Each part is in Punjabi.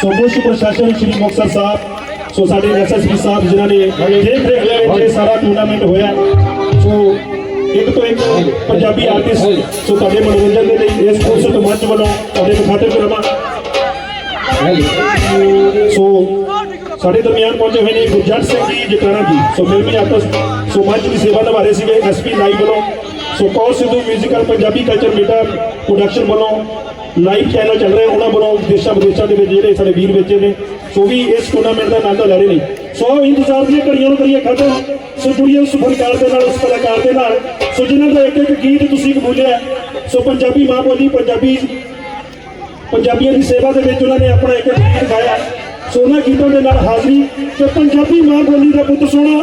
ਸੋ ਕੁਝ ਪ੍ਰਸ਼ਾਸਨ ਸ਼੍ਰੀ ਮੁਕਤਸਰ ਸਾਹਿਬ ਸੋ ਸਾਡੇ ਐਸਐਸਪੀ ਸਾਹਿਬ ਜਿਨ੍ਹਾਂ ਨੇ ਦੇਖ ਰੇਖ ਦੇ ਵਿੱਚ ਸਾਰਾ ਟੂਰਨਾਮੈਂਟ ਹੋਇਆ ਸੋ ਇੱਕ ਤੋਂ ਇੱਕ ਪੰਜਾਬੀ ਆਰਟਿਸਟ ਸੋ ਤੁਹਾਡੇ ਮਨੋਰੰਜਨ ਦੇ ਲਈ ਇਸ ਕੋਰਸ ਤੋਂ ਮੰਚ ਵੱਲੋਂ ਤੁਹਾਡੇ ਮੁਖਾਤਬ ਕਰਾਵਾਂ। ਸੋ ਸਾਡੇ ਦਰਮਿਆਨ ਪਹੁੰਚੇ ਹੋਏ ਨੇ ਗੁਰਜੰਟ ਸਿੰਘ ਜੀ ਜਟਾਣਾ ਜੀ। ਸੋ ਫਿਲਮੀ ਆਰਟਿਸਟ ਸੋ ਮੰਚ ਦੀ ਸੇਵਾ ਨਿਭਾ ਰਹੇ ਸੀਗੇ ਐਸਪੀ ਲਾਈਵ ਵੱਲੋਂ। So Kaur Sidhu musical Punjabi culture meter production ਵੱਲੋਂ ਲਾਈਵ ਚੈਨਲ ਚੱਲ ਰਿਹਾ। ਉਹਨਾਂ ਵੱਲੋਂ ਦੇਸ਼ਾਂ ਵਿਦੇਸ਼ਾਂ ਦੇ ਵਿੱਚ ਜਿਹੜੇ ਸਾਡੇ ਵੀਰ ਬੱਚੇ ਨੇ, ਸੋ ਵੀ ਇਸ ਟੂਰਨਾਮੈਂਟ ਦਾ ਆਨੰਦ ਲੈ ਰਹੇ ਨੇ। ਸੋ ਇੰਤਜ਼ਾਰ ਦੀਆਂ ਘੜੀਆਂ ਨੂੰ ਕਰੀਏ ਖਤਮ ਸੋ ਜੁੜੀਏ ਉਸ ਫਨਕਾਰ ਦੇ ਨਾਲ, ਉਸ ਕਲਾਕਾਰ ਦੇ ਨਾਲ। ਸੋ ਜਿਨ੍ਹਾਂ ਦਾ ਇੱਕ ਇੱਕ ਗੀਤ ਤੁਸੀਂ ਕਬੂਲਿਆ ਸੋ ਪੰਜਾਬੀ ਮਾਂ ਬੋਲੀ, ਪੰਜਾਬੀ ਪੰਜਾਬੀਆਂ ਦੀ ਸੇਵਾ ਦੇ ਵਿੱਚ ਉਹਨਾਂ ਨੇ ਆਪਣਾ ਇੱਕ ਗੀਤ ਗਾਇਆ। ਸੋ ਉਹਨਾਂ ਗੀਤਾਂ ਦੇ ਨਾਲ ਹਾਜ਼ਰੀ ਤੇ ਪੰਜਾਬੀ ਮਾਂ ਬੋਲੀ ਦਾ ਪੁੱਤ ਸੋਹਣਾ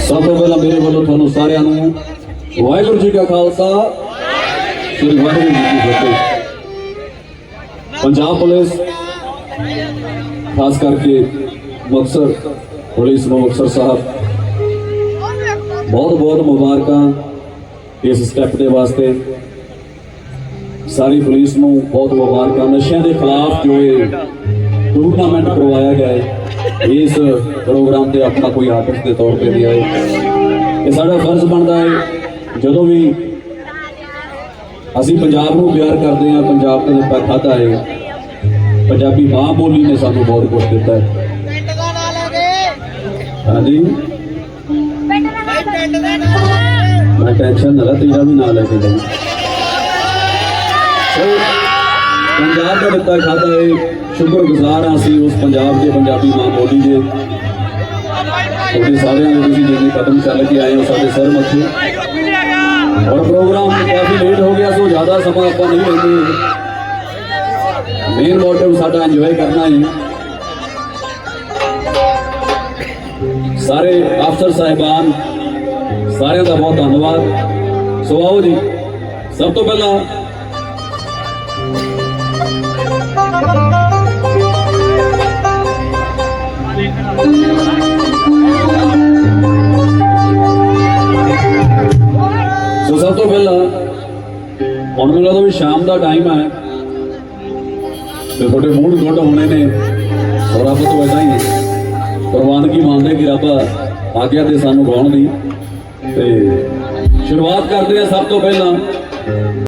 ਸਭ ਤੋਂ ਪਹਿਲਾਂ ਮੇਰੇ ਵੱਲੋਂ ਤੁਹਾਨੂੰ ਸਾਰਿਆਂ ਨੂੰ ਵਾਹਿਗੁਰੂ ਜੀ ਕਾ ਖਾਲਸਾ ਸ੍ਰੀ ਵਾਹਿਗੁਰੂ ਜੀ ਕੀ ਫਤਿਹ ਪੰਜਾਬ ਪੁਲਿਸ ਖਾਸ ਕਰਕੇ ਮੁਕਤਸਰ ਪੁਲਿਸ ਨੂੰ ਮੁਕਤਸਰ ਸਾਹਿਬ ਬਹੁਤ ਬਹੁਤ ਮੁਬਾਰਕਾਂ ਇਸ ਸਟੈਪ ਦੇ ਵਾਸਤੇ ਸਾਰੀ ਪੁਲਿਸ ਨੂੰ ਬਹੁਤ ਮੁਬਾਰਕਾਂ। ਨਸ਼ਿਆਂ ਦੇ ਖਿਲਾਫ ਜੋ ਇਹ ਟੂਰਨਾਮੈਂਟ ਕਰਵਾਇਆ ਗਿਆ ਹੈ ਇਸ ਪ੍ਰੋਗਰਾਮ ਤੇ ਆਪਣਾ ਕੋਈ ਆਰਟਿਸਟ ਦੇ ਤੌਰ ਤੇ ਵੀ ਆਏ। ਇਹ ਸਾਡਾ ਫਰਜ਼ ਬਣਦਾ ਹੈ ਜਦੋਂ ਵੀ ਅਸੀਂ ਪੰਜਾਬ ਨੂੰ ਪਿਆਰ ਕਰਦੇ ਹਾਂ ਪੰਜਾਬ ਦੇ ਦਿੱਤਾ ਖਾਦਾ ਹੈ। ਪੰਜਾਬੀ ਮਾਂ ਬੋਲੀ ਨੇ ਸਾਨੂੰ ਬਹੁਤ ਕੁਝ ਦਿੱਤਾ ਹੈ। ਹਾਂਜੀ? ਮੈਂ ਟੈਨਸ਼ਨ ਨਾ ਲੈ ਤੇਰਾ ਵੀ ਨਾਲ ਲੈ ਕੇ ਸੋ ਪੰਜਾਬ ਦਾ ਦਿੱਤਾ ਖਾਦਾ ਹੈ ਸ਼ੁਕਰਗੁਜ਼ਾਰ ਹਾਂ ਅਸੀਂ ਉਸ ਪੰਜਾਬ ਦੇ ਪੰਜਾਬੀ ਮਾਂ ਬੋਲੀ ਦੇ। ਤੁਹਾਡੇ ਸਾਰਿਆਂ ਦੇ ਤੁਸੀਂ ਜਿੰਨੇ ਕਦਮ ਚੱਲ ਕੇ ਆਏ ਹੋ, ਸਾਡੇ ਸਰ ਮੱਥੇ। ਔਰ ਪ੍ਰੋਗਰਾਮ ਕਾਫੀ ਲੇਟ ਹੋ ਗਿਆ, ਸੋ ਜ਼ਿਆਦਾ ਸਮਾਂ ਆਪਾਂ ਨਹੀਂ ਲੈਂਦੇ। ਮੇਨ ਮੋਟਿਵ ਸਾਡਾ ਇੰਜੋਏ ਕਰਨਾ ਹੈ। ਸਾਰੇ ਅਫਸਰ ਸਾਹਿਬਾਨ, ਸਾਰਿਆਂ ਦਾ ਬਹੁਤ ਧੰਨਵਾਦ। ਸੋ ਆਓ ਜੀ, ਸਭ ਤੋਂ ਪਹਿਲਾਂ ਸੋ ਸਭ ਤੋਂ ਪਹਿਲਾਂ, ਹੁਣ ਮੈਨੂੰ ਲੱਗਦਾ ਵੀ ਸ਼ਾਮ ਦਾ ਟਾਈਮ ਹੈ। ਤੇ ਤੁਹਾਡੇ ਮੂਡ ਗੁੱਡ ਹੋਣੇ ਨੇ। ਔਰ ਰੱਬ ਤੋਂ ਐਸਾ ਹੀ ਪ੍ਰਵਾਨਗੀ ਮੰਨਦੇ ਕਿ ਰੱਬ ਆਗਿਆ ਤੇ ਸਾਨੂੰ ਗਾਉਣ ਦੀ। ਤੇ ਸ਼ੁਰੂਆਤ ਕਰਦੇ ਆ ਸਭ ਤੋਂ ਪਹਿਲਾਂ।